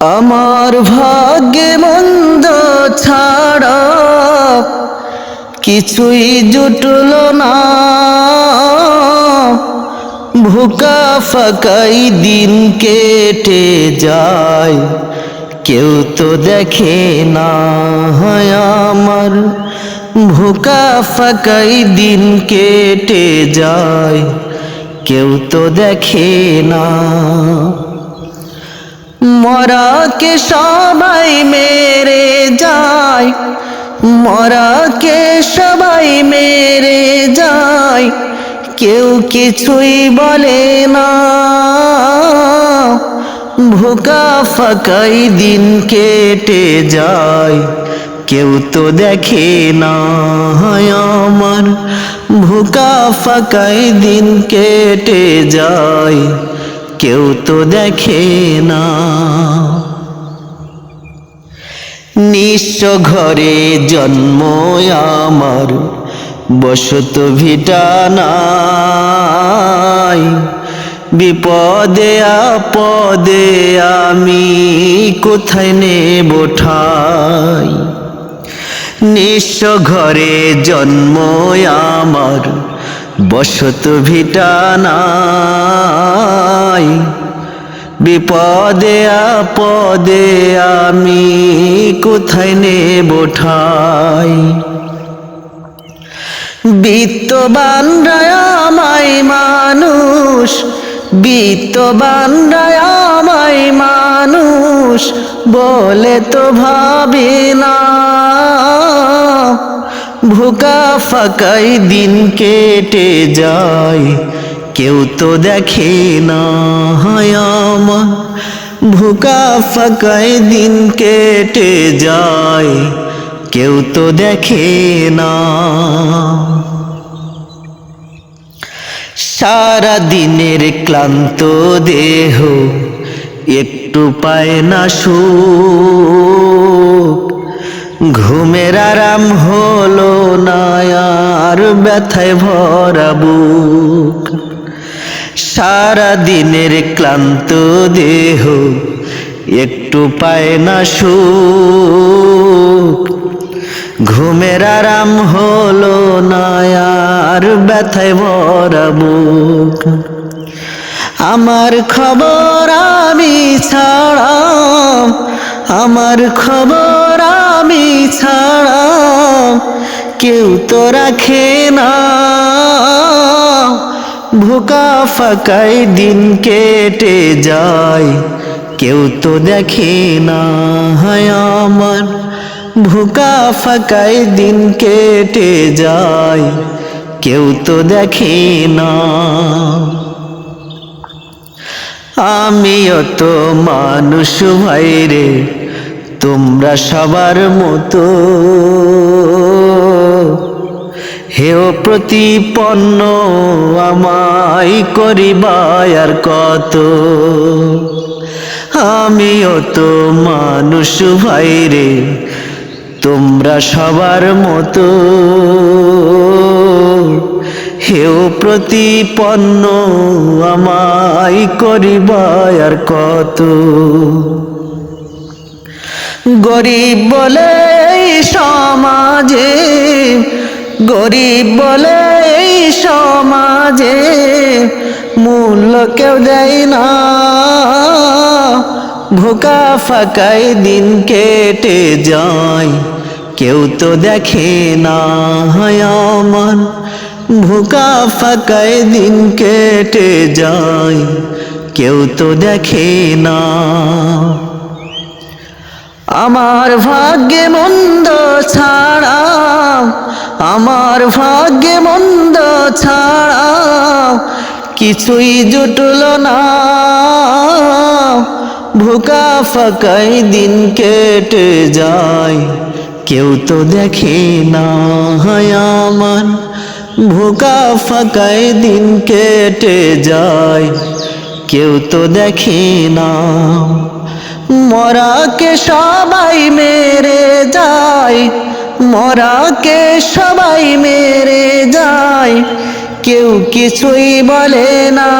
আমার ভাগ্যে মন্দ ছাড়া কিছুই জুটল না। ভুকা ফাকাই দিন কেটে যায়, কেউ তো দেখে না হয় আমার। ভুকা ফাকাই দিন কেটে যায়, কেউ তো দেখে না। মরাকে সবাই মেরে যায়, মরাকে সবাই মেরে যায়, কেউ কিছুই বলে না। ভোকা ফাকাই দিন কেটে যায়, কেউ তো দেখে না আমার। ভোকা ফাকাই দিন কেটে যায় কেউ তো দেখে না। নিঃস্ব ঘরে জন্ম আমার, বসত ভিটা নাই। বিপদে আপদে আমি কোথায় নেব ঠাই? নিঃস্ব ঘরে জন্ম আমার বসত ভিটা নাই। বিপদে আপদে আমি কোথায় নেব ঠাই? বিত্তবানরা আমায় মানুষ বিত্তবানরা আমায় মানুষ, বলে তো ভাবে না। ভুকা ফাকাই দিন কেটে যায়। কেউ তো দেখে না আমার। ভুকা ফাকাই দিন কেটে যায়। কেউ তো দেখে না। সারা দিনের ক্লান্ত দেহ একটু পায় না সুখ। ঘুমের আরাম হলো না আর ব্যথায় ভরা বুক। সারা দিনের ক্লান্ত দেহ একটু পায় না সুখ। ঘুমের আরাম হলো না আর ব্যথায় ভরা বুক। আমার খবর আমি ছাড়া আমার খবর আমি ছাড়া কেউ তো রাখে না। ভুকা ফাকাই দিন কেটে যায়, কেউ তো দেখে না। হায় আমার, ভুকা ফাকাই দিন কেটে যায়, কেউ তো দেখে না। আমিও তো মানুষ ভাইরে তোমরা সবার মতো। হেও প্রতিপন্ন, আমায় করিবায় আর কত। আমিও তো মানুষ ভাইরে তোমরা সবার মতো। হেও প্রতিপন্ন, আমায় করিবায় আর কত। গরিব বলে সমাজে, গরিব বলে সমাজে মূল্য কেউ দেয় না। ভোকা ফাকাই দিন কেটে যায়, কেউ তো দেখে না আমার। ভোকা ফাকাই দিন কেটে যায়, কেউ তো দেখে না আমার ভাগ্যে মন্দ ছাড়া, আমার ভাগ্যে মন্দ ছাড়া কিছুই জুটল না। ভুকা ফাকাই দিন কেটে যায়, কেউ তো দেখে না আমার। ভুকা ফাকাই দিন কেটে যায়, কেউ তো দেখে না। মরাকে সবাই মেরে যায়, মরাকে সবাই মেরে যায়, কেউ কিছুই বলে না।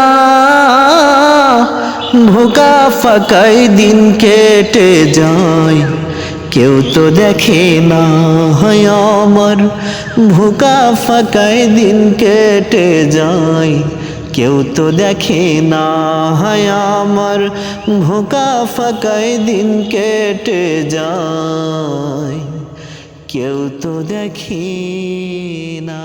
ভোকা ফাঁকাই দিন কেটে যায়, কেউ তো দেখে না হয় আমার। ভোকা ফাঁকাই দিন কেটে যায় কেউ তো দেখে না হায় আমার, ভোকা ফাঁকায় দিন কেটে যায়। কেউ তো দেখে না